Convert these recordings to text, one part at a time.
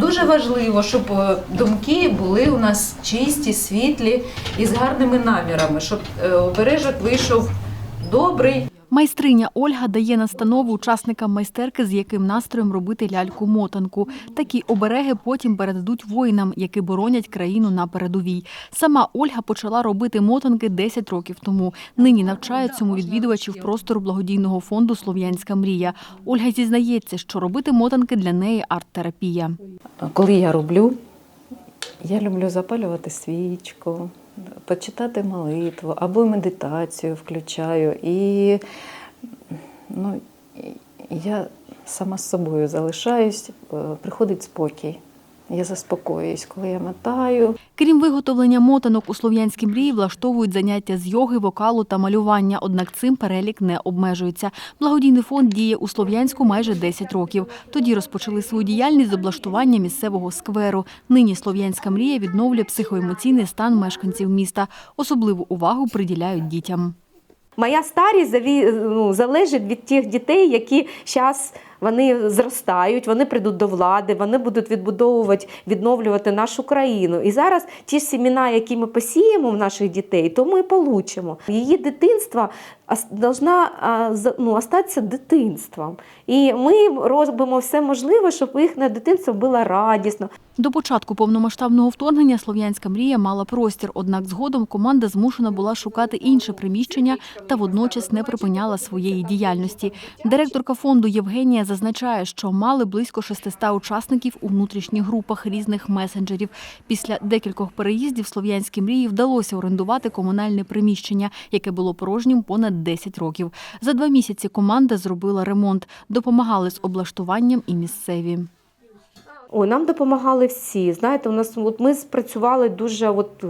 Дуже важливо, щоб е, думки були у нас чисті, світлі і з гарними намірами, щоб е, обережок вийшов добрий. Майстриня Ольга дає настанову учасникам майстерки, з яким настроєм робити ляльку-мотанку. Такі обереги потім передадуть воїнам, які боронять країну на передовій. Сама Ольга почала робити мотанки 10 років тому. Нині навчає цьому відвідувачів простору благодійного фонду Слов'янська мрія. Ольга зізнається, що робити мотанки для неї арт-терапія. Коли я роблю, я люблю запалювати свічку, почитати молитву або медитацію включаю. І ну, я сама з собою залишаюсь, е, приходить спокій. Я заспокоююсь, коли я мотаю. Крім виготовлення мотанок, у Слов'янській мрії влаштовують заняття з йоги, вокалу та малювання. Однак цим перелік не обмежується. Благодійний фонд діє у Слов'янську майже 10 років. Тоді розпочали свою діяльність з облаштування місцевого скверу. Нині Слов'янська мрія відновлює психоемоційний стан мешканців міста. Особливу увагу приділяють дітям. Моя старість ну, залежить від тих дітей, які зараз вони зростають, вони прийдуть до влади, вони будуть відбудовувати, відновлювати нашу країну. І зараз ті ж сімена, які ми посіємо в наших дітей, то ми і получимо. Її дитинство должна ну, остатися дитинством. І ми робимо все можливе, щоб їхнє дитинство було радісно. До початку повномасштабного вторгнення Слов'янська мрія мала простір, однак згодом команда змушена була шукати інше приміщення та водночас не припиняла своєї діяльності. Директорка фонду Євгенія зазначає, що мали близько 600 учасників у внутрішніх групах різних месенджерів. Після декількох переїздів Слов'янській мрії вдалося орендувати комунальне приміщення, яке було порожнім понад 10 років. За два місяці команда зробила ремонт, допомагали з облаштуванням і місцеві. Ой, нам допомагали всі. Знаєте, у нас от ми спрацювали дуже, от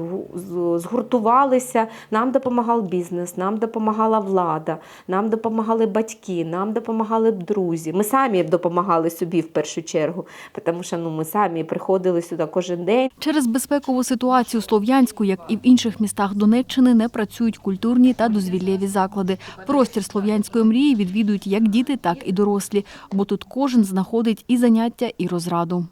згуртувалися. Нам допомагав бізнес, нам допомагала влада, нам допомагали батьки, нам допомагали друзі. Ми самі допомагали собі в першу чергу, тому що ну ми самі приходили сюди кожен день. Через безпекову ситуацію Слов'янську, як і в інших містах Донеччини, не працюють культурні та дозвіллєві заклади. Простір слов'янської мрії відвідують як діти, так і дорослі, бо тут кожен знаходить і заняття, і розраду.